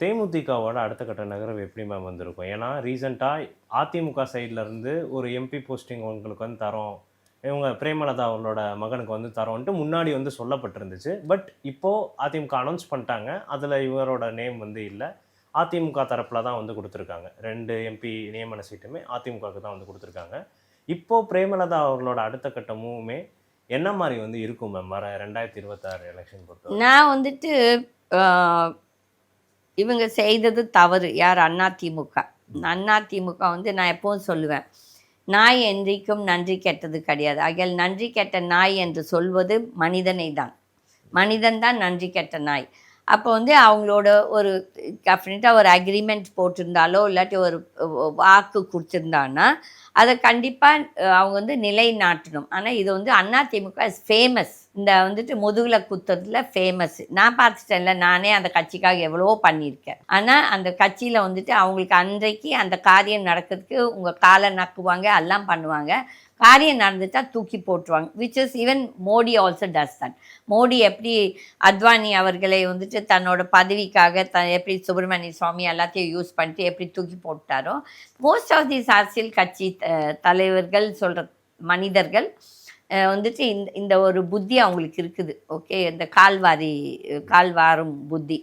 தேமுதிகவோட அடுத்த கட்ட நகரம் எப்படி மேம் வந்திருக்கும்? ஏன்னா ரீசெண்டாக அதிமுக சைட்லேருந்து ஒரு எம்பி போஸ்டிங் உங்களுக்கு வந்து தரோம். இவங்க பிரேமலதா அவங்களோட மகனுக்கு வந்து தரோன்ட்டு முன்னாடி வந்து சொல்லப்பட்டிருந்துச்சு. பட் இப்போது அதிமுக அனௌன்ஸ் பண்ணிட்டாங்க. அதில் இவரோட நேம் வந்து இல்லை. அதிமுக தரப்பில் தான் வந்து கொடுத்துருக்காங்க. ரெண்டு எம்பி நியமன சீட்டுமே அதிமுகவுக்கு தான் வந்து கொடுத்துருக்காங்க. இப்போது பிரேமலதா அவர்களோட அடுத்த கட்ட மூவுமே என்ன மாதிரி வந்து இருக்கும் மேம் வர ரெண்டாயிரத்தி இருபத்தாறு எலெக்ஷன் பொறுத்த நான் வந்துட்டு இவங்க செய்தது தவறு. யார்? அண்ணா திமுக. அண்ணா திமுக வந்து நான் எப்பவும் சொல்லுவேன் நாய் என்றைக்கும் நன்றி கெட்டது கிடையாது. ஆகியால் நன்றி கெட்ட நாய் என்று சொல்வது மனிதனை தான். மனிதன் தான் நன்றி கெட்ட நாய். அப்போ வந்து அவங்களோட ஒரு டெஃபினட்டாக ஒரு அக்ரிமெண்ட் போட்டிருந்தாலோ இல்லாட்டி ஒரு வாக்கு கொடுத்துருந்தான்னா அதை கண்டிப்பாக அவங்க வந்து நிலைநாட்டணும். ஆனால் இது வந்து அண்ணா திமுக இஸ் ஃபேமஸ் இந்த வந்துட்டு முதுகில் குத்துறதுல ஃபேமஸ் நான் பார்த்துட்டேன்ல நானே அந்த கட்சிக்காக எவ்வளவோ பண்ணியிருக்கேன். ஆனால் அந்த கட்சியில் வந்துட்டு அவங்களுக்கு அன்றைக்கு அந்த காரியம் நடக்கிறதுக்கு உங்கள் காலை நக்குவாங்க எல்லாம் பண்ணுவாங்க. காரியம் நடந்துட்டால் தூக்கி போட்டுருவாங்க. Which is even Modi also does that Modi எப்படி அத்வானி அவர்களை வந்துட்டு தன்னோட பதவிக்காக த எப்படி சுப்பிரமணிய சுவாமி எல்லாத்தையும் யூஸ் பண்ணிட்டு எப்படி தூக்கி போட்டாரோ மோஸ்ட் ஆஃப் திஸ் அரசியல் கட்சி த- தலைவர்கள் சொல்கிற மனிதர்கள் வந்துட்டு இந்த இந்த ஒரு புத்தி அவங்களுக்கு இருக்குது. ஓகே இந்த கால்வாரி கால்வாரும் புத்தி.